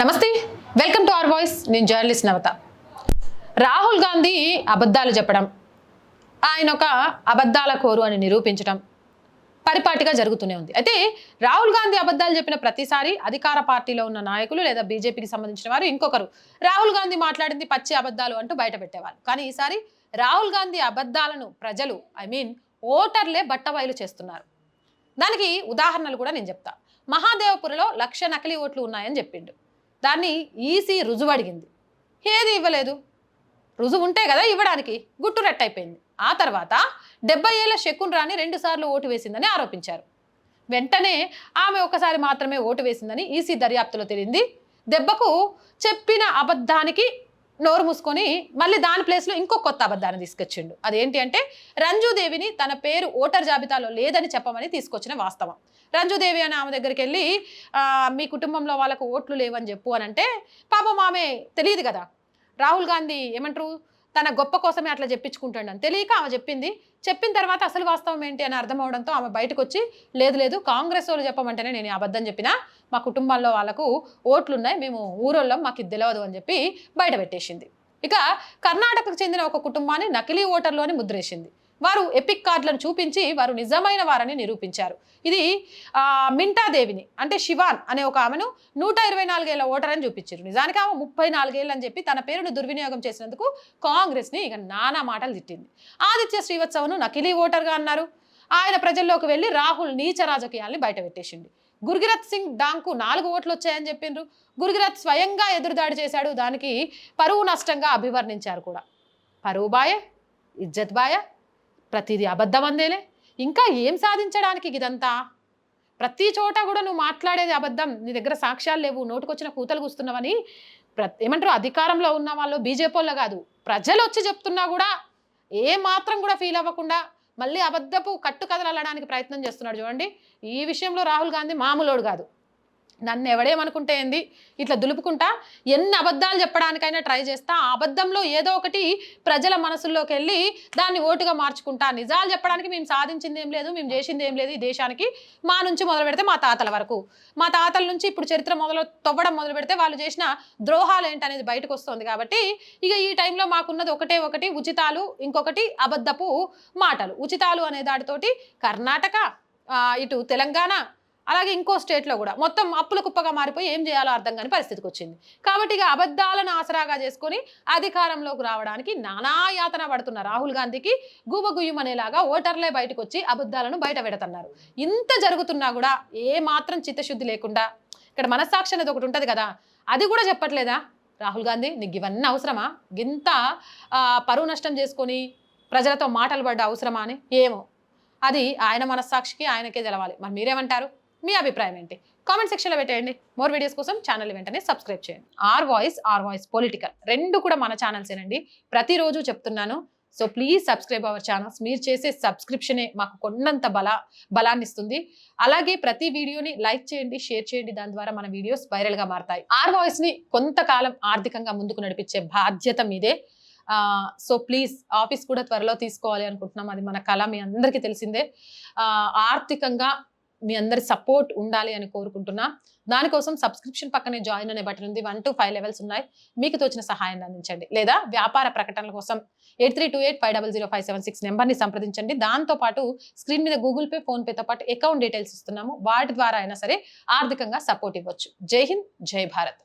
నమస్తే welcome to our voice. నేను journalist Navata. Rahul Gandhi అబద్ధాలు చెప్పడం ఆయన ఒక అబద్ధాల కోరు అని నిరూపించడం పరిపాటిగా జరుగుతూనే ఉంది. అయితే రాహుల్ గాంధీ అబద్ధాలు చెప్పిన ప్రతిసారి అధికార పార్టీలో ఉన్న నాయకులు లేదా బీజేపీకి సంబంధించిన వారు ఇంకొకరు. రాహుల్ గాంధీ మాట్లాడింది పచ్చి అబద్ధాలు అంటూ బయట పెట్టేవాళ్ళు. కానీ ఈసారి రాహుల్ గాంధీ అబద్ధాలను ప్రజలు ఐ మీన్ ఓటర్లే బట్టబయలు చేస్తున్నారు. దానికి ఉదాహరణలు కూడా నేను చెప్తా. మహాదేవపురలో లక్ష నకిలీ ఓట్లు ఉన్నాయని చెప్పిండు. దాన్ని ఈసీ రుజువు అడిగింది. ఏది ఇవ్వలేదు? రుజువు ఉంటే కదా ఇవ్వడానికి. గుట్టు రెట్టయిపోయింది. ఆ తర్వాత డెబ్బై ఏళ్ళ శకున్ రాణి రెండుసార్లు ఓటు వేసిందని ఆరోపించారు. వెంటనే ఆమె ఒకసారి మాత్రమే ఓటు వేసిందని ఈసీ దర్యాప్తులో తెలియంది దెబ్బకు చెప్పిన అబద్ధానికి నోరు మూసుకొని మళ్ళీ దాని ప్లేస్లో ఇంకో కొత్త అబద్ధాన్ని తీసుకొచ్చిండు. అదేంటి అంటే రంజుదేవిని తన పేరు ఓటర్ జాబితాలో లేదని చెప్పమని తీసుకొచ్చిన వాస్తవం. రంజుదేవి అని ఆమె దగ్గరికి వెళ్ళి మీ కుటుంబంలో వాళ్ళకు ఓట్లు లేవని చెప్పు అని అంటే పాపం ఆమె తెలియదు కదా. రాహుల్ గాంధీ ఏమంటారు? తన గొప్ప కోసమే అట్లా చెప్పించుకుంటాడని తెలియక ఆమె చెప్పింది. చెప్పిన తర్వాత అసలు వాస్తవం ఏంటి అని అర్థం అవడంతో ఆమె బయటకు వచ్చి లేదు లేదు కాంగ్రెస్ వాళ్ళు చెప్పమంటేనే నేను అబద్ధం చెప్పిన మా కుటుంబాల్లో వాళ్ళకు ఓట్లున్నాయి మేము ఊరోళ్ళం మాకు ఇది తెలియదు అని చెప్పి బయట పెట్టేసింది. ఇక కర్ణాటకకు చెందిన ఒక కుటుంబాన్ని నకిలీ ఓటర్లు అని ముద్రేసింది. వారు ఎపిక్ కార్డులను చూపించి వారు నిజమైన వారని నిరూపించారు. ఇది మింటాదేవిని అంటే శివాన్ అనే ఒక ఆమెను నూట ఇరవై నాలుగేళ్ళ ఓటర్ అని చూపించారు. నిజానికి ఆమె ముప్పై నాలుగేళ్ళు అని చెప్పి తన పేరును దుర్వినియోగం చేసినందుకు కాంగ్రెస్ని ఇక నానా మాటలు తిట్టింది. ఆదిత్య శ్రీవత్సవను నకిలీ ఓటర్గా అన్నారు. ఆయన ప్రజల్లోకి వెళ్ళి రాహుల్ నీచ రాజకీయాల్ని బయటపెట్టేసింది గురుగిరత్ సింగ్ డాంకు నాలుగు ఓట్లు వచ్చాయని చెప్పిండ్రు. గురుగిరత్ స్వయంగా ఎదురుదాడి చేశాడు. దానికి పరువు నష్టంగా అభివర్ణించారు కూడా. పరువు బాయ ఇజ్జత్ బాయ ప్రతిదీ అబద్ధం అందేలే ఇంకా ఏం సాధించడానికి ఇదంతా? ప్రతి చోట కూడా నువ్వు మాట్లాడేది అబద్ధం. నీ దగ్గర సాక్ష్యాలు లేవు. నోటుకొచ్చిన కూతలు కూస్తున్నావని ప్ర ఏమంటారు? అధికారంలో ఉన్న వాళ్ళు బీజేపీ కాదు. ప్రజలు వచ్చి చెప్తున్నా కూడా ఏ మాత్రం కూడా ఫీల్ అవ్వకుండా మళ్ళీ అబద్ధపు కట్టు కదలడానికి ప్రయత్నం చేస్తున్నాడు చూడండి. ఈ విషయంలో రాహుల్ గాంధీ మామూలోడు కాదు. నన్ను ఎవడేమనుకుంటే ఏంది? ఇట్లా దులుపుకుంటా ఎన్ని అబద్ధాలు చెప్పడానికైనా ట్రై చేస్తా ఆ అబద్ధంలో ఏదో ఒకటి ప్రజల మనసుల్లోకి వెళ్ళి దాన్ని ఓటుగా మార్చుకుంటా. నిజాలు చెప్పడానికి మేము సాధించింది ఏం లేదు మేము చేసింది ఏం లేదు ఈ దేశానికి. మా నుంచి మొదలు పెడితే మా తాతల వరకు. మా తాతల నుంచి ఇప్పుడు చరిత్ర మొదలు తవ్వడం మొదలు పెడితే వాళ్ళు చేసిన ద్రోహాలు ఏంటనేది బయటకు వస్తుంది కాబట్టి ఇక ఈ టైంలో మాకున్నది ఒకటే ఒకటి ఉచితాలు ఇంకొకటి అబద్ధపు మాటలు. ఉచితాలు అనే దాటితోటి కర్ణాటక ఇటు తెలంగాణ అలాగే ఇంకో స్టేట్లో కూడా మొత్తం అప్పుల కుప్పగా మారిపోయి ఏం చేయాలో అర్థం కాని పరిస్థితికి వచ్చింది. కాబట్టి ఇక అబద్ధాలను ఆసరాగా చేసుకొని అధికారంలోకి రావడానికి నానా యాతన పడుతున్న రాహుల్ గాంధీకి గుబగుయ్యమనేలాగా ఓటర్లే బయటకు వచ్చి అబద్ధాలను బయట పెడుతున్నారు. ఇంత జరుగుతున్నా కూడా ఏ మాత్రం చిత్తశుద్ధి లేకుండా ఇక్కడ మనస్సాక్షి అనేది ఒకటి ఉంటుంది కదా అది కూడా చెప్పట్లేదా? రాహుల్ గాంధీ నీకు ఇవన్నీ అవసరమా? గింత పరువు నష్టం చేసుకొని ప్రజలతో మాటలు పడ్డ అవసరమా అని? ఏమో. అది ఆయన మనస్సాక్షికి ఆయనకే తెలవాలి. మరి మీరేమంటారు? మీ అభిప్రాయం ఏంటి? కామెంట్ సెక్షన్లో పెట్టేయండి. మోర్ వీడియోస్ కోసం ఛానల్ వెంటనే సబ్స్క్రైబ్ చేయండి. R voice R voice political రెండు కూడా మన ఛానల్సేనండి ప్రతిరోజు చెప్తున్నాను. So please subscribe our channels. మీరు చేసే సబ్స్క్రిప్షనే మాకు కొండంత బల బలాన్ని ఇస్తుంది అలాగే ప్రతి వీడియోని లైక్ చేయండి షేర్ చేయండి. దాని ద్వారా మన వీడియోస్ వైరల్గా మారతాయి. ఆర్ వాయిస్ని కొంతకాలం ఆర్థికంగా ముందుకు నడిపించే బాధ్యత మీదే. సో ప్లీజ్ ఆఫీస్ కూడా త్వరలో తీసుకోవాలి అనుకుంటున్నాం. అది మన కళ మీ అందరికీ తెలిసిందే. ఆర్థికంగా మీ అందరి సపోర్ట్ ఉండాలి అని కోరుకుంటున్నా. దానికోసం సబ్స్క్రిప్షన్ పక్కనే జాయిన్ అనే బటన్ ఉంది. వన్ టు ఫైవ్ లెవెల్స్ ఉన్నాయి. మీకు తోచిన సహాయాన్ని అందించండి. లేదా వ్యాపార ప్రకటనల కోసం eight three two eight five double zero five seven six నెంబర్ని సంప్రదించండి. దాంతోపాటు స్క్రీన్ మీద గూగుల్ పే ఫోన్పేతో పాటు అకౌంట్ డీటెయిల్స్ ఇస్తున్నాము. వాటి ద్వారా అయినా సరే ఆర్థికంగా సపోర్ట్ ఇవ్వచ్చు. జై హింద్ జై భారత్.